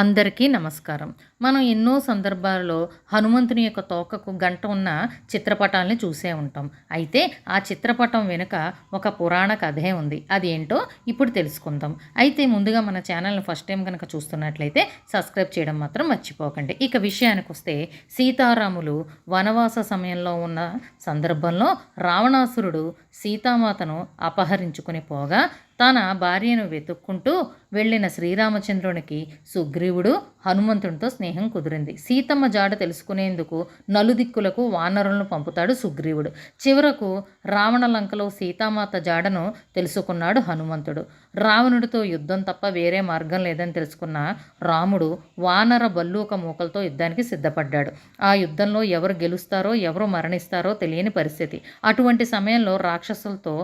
అందరికీ నమస్కారం. మనం ఎన్నో సందర్భాల్లో హనుమంతుని యొక్క తోకకు గంట ఉన్న చిత్రపటాలని చూసే ఉంటాం. అయితే ఆ చిత్రపటం వెనుక ఒక పురాణ కథే ఉంది. అది ఏంటో ఇప్పుడు తెలుసుకుందాం. అయితే ముందుగా మన ఛానల్ని ఫస్ట్ టైం కనుక చూస్తున్నట్లయితే సబ్స్క్రైబ్ చేయడం మాత్రం మర్చిపోకండి. ఇక విషయానికి వస్తే సీతారాములు వనవాస సమయంలో ఉన్న సందర్భంలో రావణాసురుడు సీతామాతను అపహరించుకుని పోగా తన భార్యను వెతుక్కుంటూ వెళ్ళిన శ్రీరామచంద్రునికి సుగ్రీవుడు హనుమంతునితో స్నేహం కుదిరింది. సీతమ్మ జాడ తెలుసుకునేందుకు నలుదిక్కులకు వానరులను పంపుతాడు సుగ్రీవుడు. చివరకు రావణలంకలో సీతామాత జాడను తెలుసుకున్నాడు హనుమంతుడు. రావణుడితో యుద్ధం తప్ప వేరే మార్గం లేదని తెలుసుకున్న రాముడు వానర బల్లూక మూకలతో యుద్ధానికి సిద్ధపడ్డాడు. ఆ యుద్ధంలో ఎవరు గెలుస్తారో ఎవరు మరణిస్తారో తెలియని పరిస్థితి. అటువంటి సమయంలో రాక్షసులతో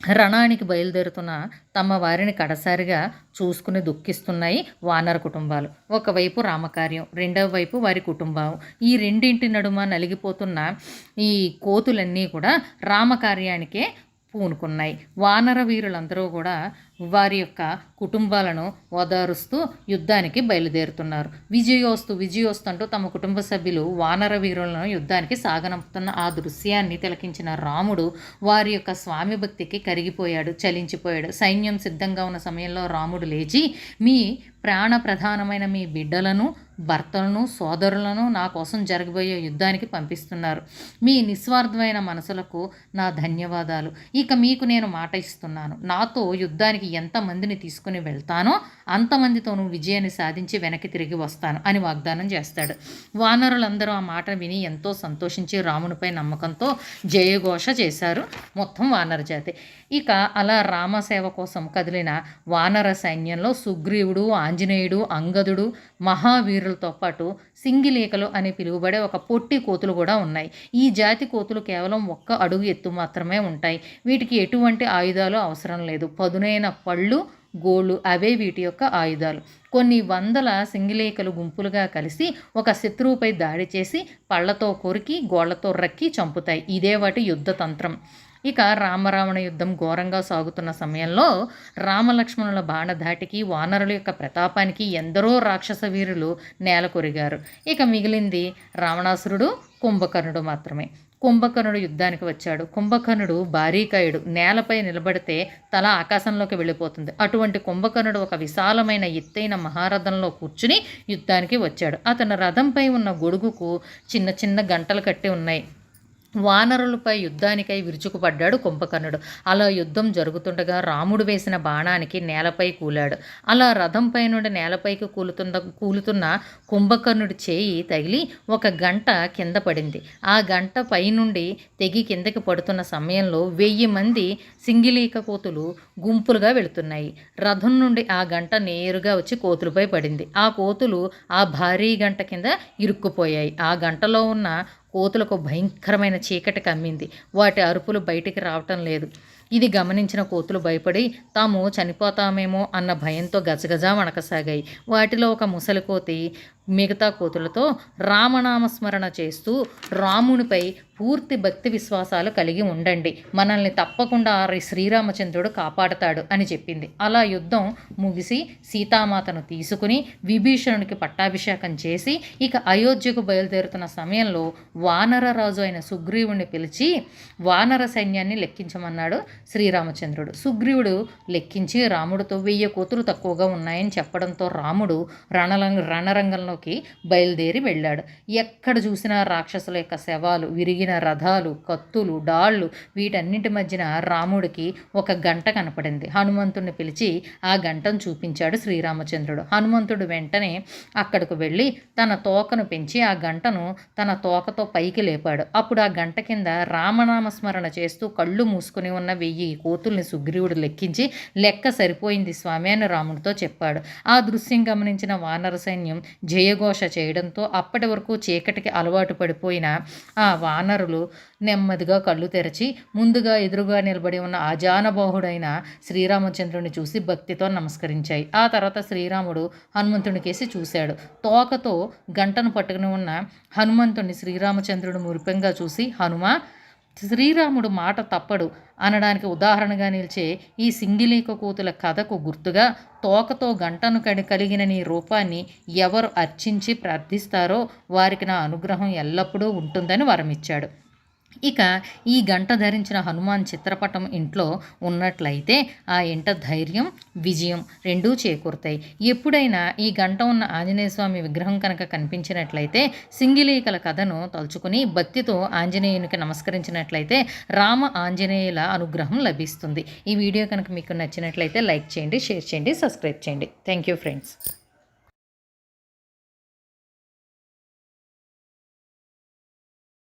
రణానికి బయలుదేరుతున్న తమ వారిని కడసారిగా చూసుకుని దుఃఖిస్తున్నాయి వానర కుటుంబాలు. ఒకవైపు రామకార్యం రెండవ వైపు వారి కుటుంబం. ఈ రెండింటి నడుమ నలిగిపోతున్న ఈ కోతులన్నీ కూడా రామకార్యానికే పూనుకున్నాయి. వానర వీరులందరూ కూడా వారి యొక్క కుటుంబాలను ఓదారుస్తూ యుద్ధానికి బయలుదేరుతున్నారు. విజయోస్తు విజయోస్తు అంటూ తమ కుటుంబ సభ్యులు వానర వీరులను యుద్ధానికి సాగనంపుతున్న ఆ దృశ్యాన్ని తిలకించిన రాముడు వారి యొక్క స్వామి భక్తికి కరిగిపోయాడు చలించిపోయాడు. సైన్యం సిద్ధంగా ఉన్న సమయంలో రాముడు లేచి మీ ప్రాణ ప్రధానమైన మీ బిడ్డలను భర్తలను సోదరులను నా కోసం జరగబోయే యుద్ధానికి పంపిస్తున్నారు. మీ నిస్వార్థమైన మనసులకు నా ధన్యవాదాలు. ఇక మీకు నేను మాట ఇస్తున్నాను. నాతో యుద్ధానికి ఎంతమందిని తీసుకుని వెళ్తానో అంతమందితోనూ విజయాన్ని సాధించి వెనక్కి తిరిగి వస్తాను అని వాగ్దానం చేస్తాడు. వానరులందరూ ఆ మాట విని ఎంతో సంతోషించి రామునిపై నమ్మకంతో జయఘోష చేశారు మొత్తం వానర జాతి. ఇక అలా రామసేవ కోసం కదిలిన వానర సైన్యంలో సుగ్రీవుడు ఆంజనేయుడు అంగదుడు మహావీరులతో పాటు సింగిలేకలు అని పిలువబడే ఒక పొట్టి కోతులు కూడా ఉన్నాయి. ఈ జాతి కోతులు కేవలం ఒక్క అడుగు ఎత్తు మాత్రమే ఉంటాయి. వీటికి ఎటువంటి ఆయుధాలు అవసరం లేదు. పదునైన పళ్ళు గోళ్ళు అవే వీటి యొక్క ఆయుధాలు. కొన్ని వందల సింగిలేకలు గుంపులుగా కలిసి ఒక శత్రువుపై దాడి చేసి పళ్ళతో కొరికి గోళ్ళతో రక్కి చంపుతాయి. ఇదే వాటి యుద్ధ తంత్రం. ఇక రామరావణ యుద్ధం ఘోరంగా సాగుతున్న సమయంలో రామలక్ష్మణుల బాణధాటికి వానరుల యొక్క ప్రతాపానికి ఎందరో రాక్షస వీరులు నేల కొరిగారు ఇక మిగిలింది రావణాసురుడు కుంభకర్ణుడు మాత్రమే. కుంభకర్ణుడు యుద్ధానికి వచ్చాడు. కుంభకర్ణుడు భారీకాయుడు. నేలపై నిలబడితే తల ఆకాశంలోకి వెళ్ళిపోతుంది. అటువంటి కుంభకర్ణుడు ఒక విశాలమైన ఎత్తైన మహారథంలో కూర్చుని యుద్ధానికి వచ్చాడు. అతని రథంపై ఉన్న గొడుగుకు చిన్న చిన్న గంటలు కట్టి ఉన్నాయి. వానరులపై యుద్ధానికై విరుచుకుపడ్డాడు కుంభకర్ణుడు. అలా యుద్ధం జరుగుతుండగా రాముడు వేసిన బాణానికి నేలపై కూలాడు. అలా రథంపై నుండి నేలపైకి కూలుతున్న కూలుతున్న కుంభకర్ణుడి చేయి తగిలి ఒక గంట కింద పడింది. ఆ గంట పై నుండి తెగి కిందకి పడుతున్న సమయంలో వెయ్యి మంది సింగిలీక కోతులు గుంపులుగా వెళుతున్నాయి. రథం నుండి ఆ గంట నేరుగా వచ్చి కోతులపై పడింది. ఆ కోతులు ఆ భారీ గంట కింద ఇరుక్కుపోయాయి. ఆ గంటలో ఉన్న కోతులకు భయంకరమైన చీకటి కమ్మింది. వాటి అరుపులు బయటికి రావటం లేదు. ఇది గమనించిన కోతులు భయపడి తాము చనిపోతామేమో అన్న భయంతో గజగజా వణకసాగాయి. వాటిలో ఒక ముసలి కోతి మిగతా కోతులతో రామనామస్మరణ చేస్తూ రామునిపై పూర్తి భక్తి విశ్వాసాలు కలిగి ఉండండి. మనల్ని తప్పకుండా శ్రీరామచంద్రుడు కాపాడతాడు అని చెప్పింది. అలా యుద్ధం ముగిసి సీతామాతను తీసుకుని విభీషణునికి పట్టాభిషేకం చేసి ఇక అయోధ్యకు బయలుదేరుతున్న సమయంలో వానర రాజు అయిన సుగ్రీవుణ్ణి పిలిచి వానర సైన్యాన్ని లెక్కించమన్నాడు శ్రీరామచంద్రుడు. సుగ్రీవుడు లెక్కించి రాముడితో వెయ్యి కూతురు తక్కువగా ఉన్నాయని చెప్పడంతో రాముడు రణరంగ రణరంగంలోకి బయలుదేరి వెళ్ళాడు. ఎక్కడ చూసినా రాక్షసుల యొక్క శవాలు విరిగిన రథాలు కత్తులు డాళ్ళు వీటన్నిటి మధ్యన రాముడికి ఒక గంట కనపడింది. హనుమంతుడిని పిలిచి ఆ గంటను చూపించాడు శ్రీరామచంద్రుడు. హనుమంతుడు వెంటనే అక్కడికి వెళ్ళి తన తోకను పెంచి ఆ గంటను తన తోకతో పైకి లేపాడు. అప్పుడు ఆ గంట కింద రామనామస్మరణ చేస్తూ కళ్ళు మూసుకుని ఉన్న వెయ్యి కోతుల్ని సుగ్రీవుడు లెక్కించి లెక్క సరిపోయింది స్వామి అని రాముడితో చెప్పాడు. ఆ దృశ్యం గమనించిన వానర సైన్యం జయఘోష చేయడంతో అప్పటి వరకు చీకటికి అలవాటు పడిపోయిన ఆ వానరులు నెమ్మదిగా కళ్ళు తెరచి ముందుగా ఎదురుగా నిలబడి ఉన్న అజానబాహుడైన శ్రీరామచంద్రుని చూసి భక్తితో నమస్కరించాయి. ఆ తర్వాత శ్రీరాముడు హనుమంతుని కేసి చూశాడు. తోకతో గంటను పట్టుకుని ఉన్న హనుమంతుని శ్రీరామచంద్రుడు మురిపెంగా చూసి హనుమ శ్రీరాముడు మాట తప్పడు అనడానికి ఉదాహరణగా నిలిచే ఈ సింగిలీక కూతుల కథకు గుర్తుగా తోకతో గంటను కడి కలిగిన నీ రూపాన్ని ఎవరు అర్చించి ప్రార్థిస్తారో వారికి నా అనుగ్రహం ఎల్లప్పుడూ ఉంటుందని వరమిచ్చాడు. ఇక ఈ గంట ధరించిన హనుమాన్ చిత్రపటం ఇంట్లో ఉన్నట్లయితే ఆ ఇంట ధైర్యం విజయం రెండూ చేకూరుతాయి. ఎప్పుడైనా ఈ గంట ఉన్న ఆంజనేయ స్వామి విగ్రహం కనుక కనిపించినట్లయితే సింగిలీకల కథను తలుచుకుని భక్తితో ఆంజనేయునికి నమస్కరించినట్లయితే రామ ఆంజనేయుల అనుగ్రహం లభిస్తుంది. ఈ వీడియో కనుక మీకు నచ్చినట్లయితే లైక్ చేయండి షేర్ చేయండి సబ్స్క్రైబ్ చేయండి. Thank you friends.